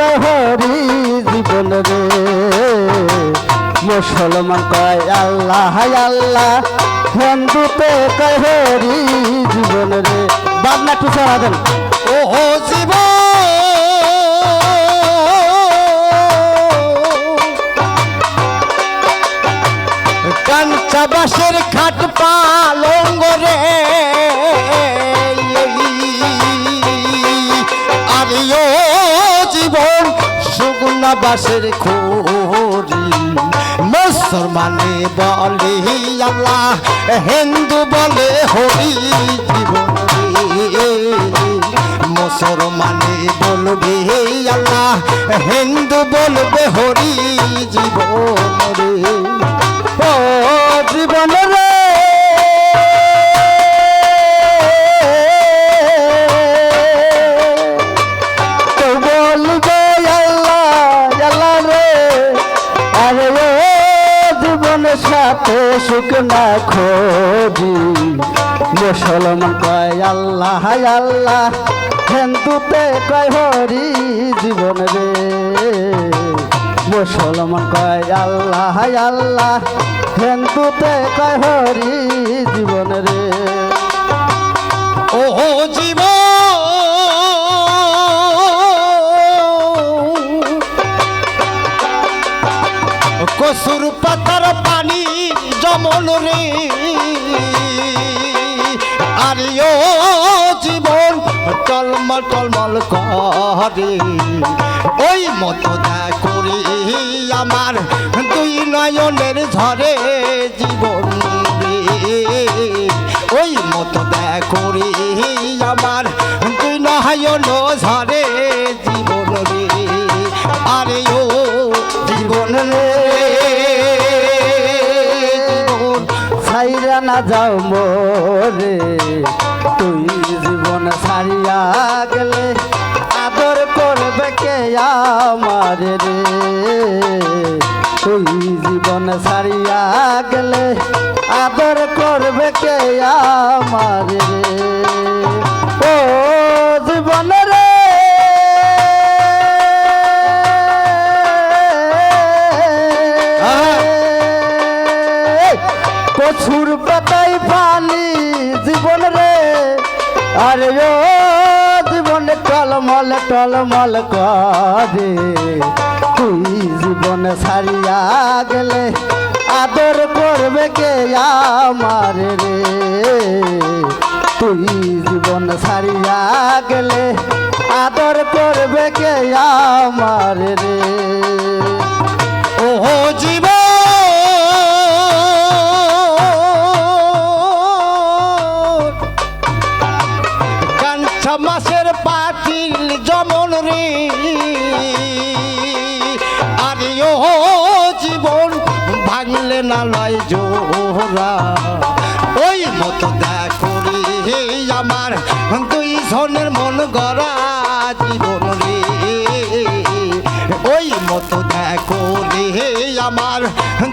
কহরি জীবন রে। মুসলমান কয়, আল্লাহ আল্লাহ, হিন্দুতে কহরি জীবন রে। বাবনা একটু সারা দেন। ও জীব কাঞ্চাবাসের খাট পালঙ্গ রে। বাসের খোরি। মুসলমানে বলে আল্লাহ, হিন্দু বলে হরি মুসলমানে বলবে আল্লাহ, হিন্দু বলবে হরি জীবন রে। জীবন রে। জীবনের সাথে সুখ না খোঁজি। মুসলমান কয়, আল্লাহ আল্লাহ, হিন্দুতে কয় হরি জীবন রে। মুসলমান কয়, আল্লাহ আল্লাহ, হিন্দুতে কয় হরি জীবন রে। ও জীব রে আরে জীবন টলমল টলমল করে। ওই মতো করি আমার দুই নয়নের ঝরে জীবন ওই মতো দেখরে আমার তুই নহায়ন ঝরে যাও মোরে। তুই জীবন ছাড়িয়া গেলে আদর করবে কে আমার রে? তুই জীবন ছাড়িয়া গেলে আদর করবে কে আমার রে? ও জীবন রে। কছুর পানি জীবন রে। আরে ও জীবন টলমল টলমল করে। তুই জীবন ছাড়িয়া গেলে আদর করবে কে আমার রে? তুই জীবন ছাড়িয়া গেলে আদর করবে কে আমার রে? ভাঙলে জোহরা। ওই মতো দেখো আমার দুই জনের মন গড়া জীবন রে। ওই মতো দেখো আমার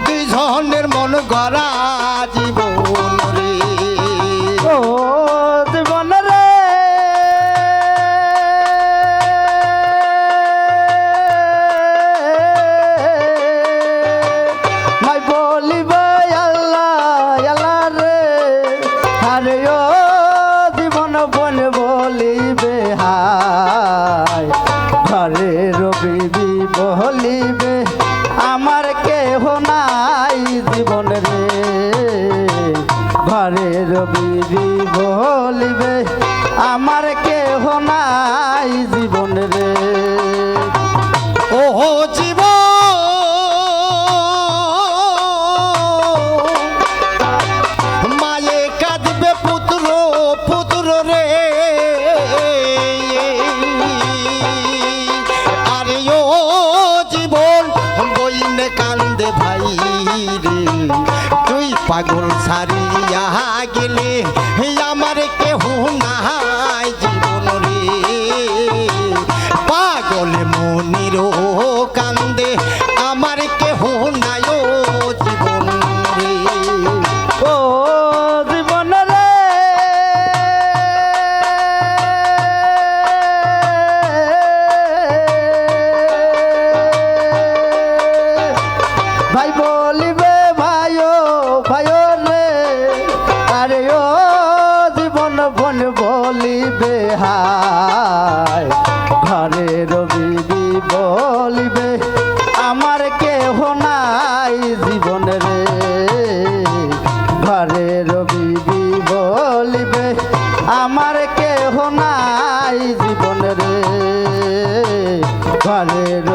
দুই জনের মন গড়া জীবন বলিবে, আমার কেহ নাই জীবন রে। ঘরে রবি বলিবে, আমার কেহ নাই জীবন রে। ও জীব পাগল সারিয়া ঘরের